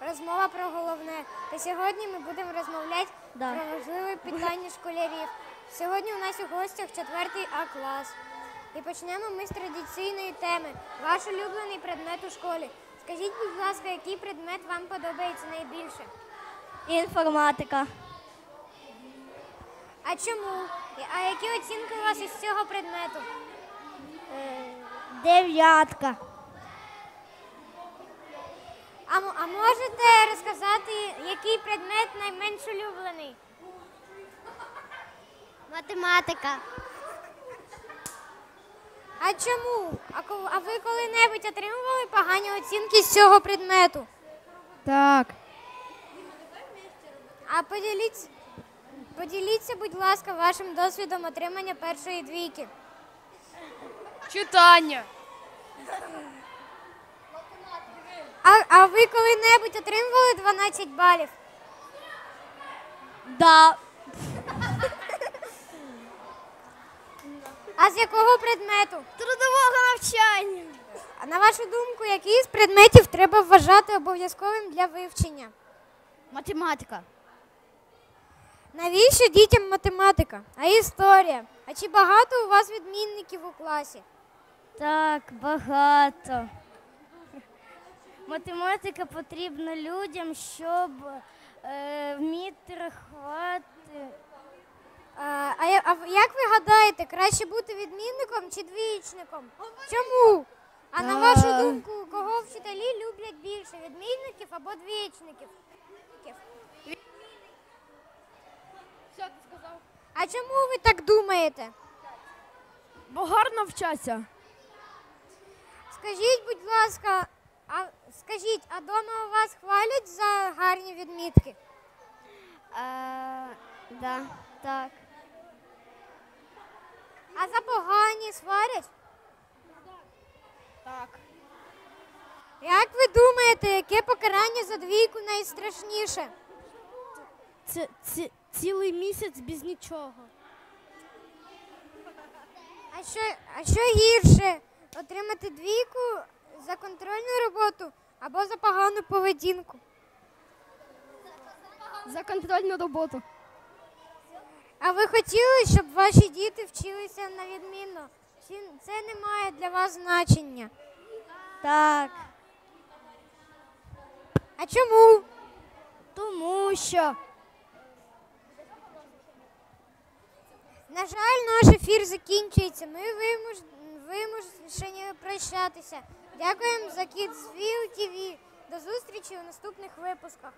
розмова про головне. Та сьогодні ми будемо розмовляти Да. про важливе питання школярів. Сьогодні у нас у гостях 4 А клас. І почнемо ми з традиційної теми. Ваш улюблений предмет у школі. Скажіть, будь ласка, який предмет вам подобається найбільше? Інформатика. А чому? А які оцінки у вас із цього предмету? Дев'ятка. А, а можете розказати, який предмет найменш улюблений? Математика. А чому? А, а ви коли-небудь отримували погані оцінки з цього предмету? Так. А поділіться, поділіться, будь ласка, вашим досвідом отримання першої двійки. Читання. А, ви коли-небудь отримували 12 балів? Да. А з якого предмету? Трудового навчання. А на вашу думку, який з предметів треба вважати обов'язковим для вивчення? Математика. Навіщо дітям математика? А історія? А чи багато у вас відмінників у класі? Так, багато. Математика потрібна людям, щоб е, вміти рахувати. А, а, я- а як ви гадаєте, краще бути відмінником чи двічником? Чому? А на вашу думку, кого вчителі люблять більше відмінників або двічників? А чому ви так думаєте? Бо гарно вчаться. Скажіть, будь ласка, а скажіть, а дома у вас хвалять за гарні відмітки? Е, да, так. А за погані сварять? Так. Як ви думаєте, яке покарання за двійку найстрашніше? Це, це цілий місяць без нічого. А що, а що гірше? Отримати двійку за контрольну роботу або за погану поведінку? За контрольну роботу. А ви хотіли, щоб ваші діти вчилися на відмінно? Чи це не має для вас значення? Так. А чому? Тому що. На жаль, наш ефір закінчується. Ми вимуш... вимушені прощатися. Дякуємо за TV. До зустрічі у наступних випусках.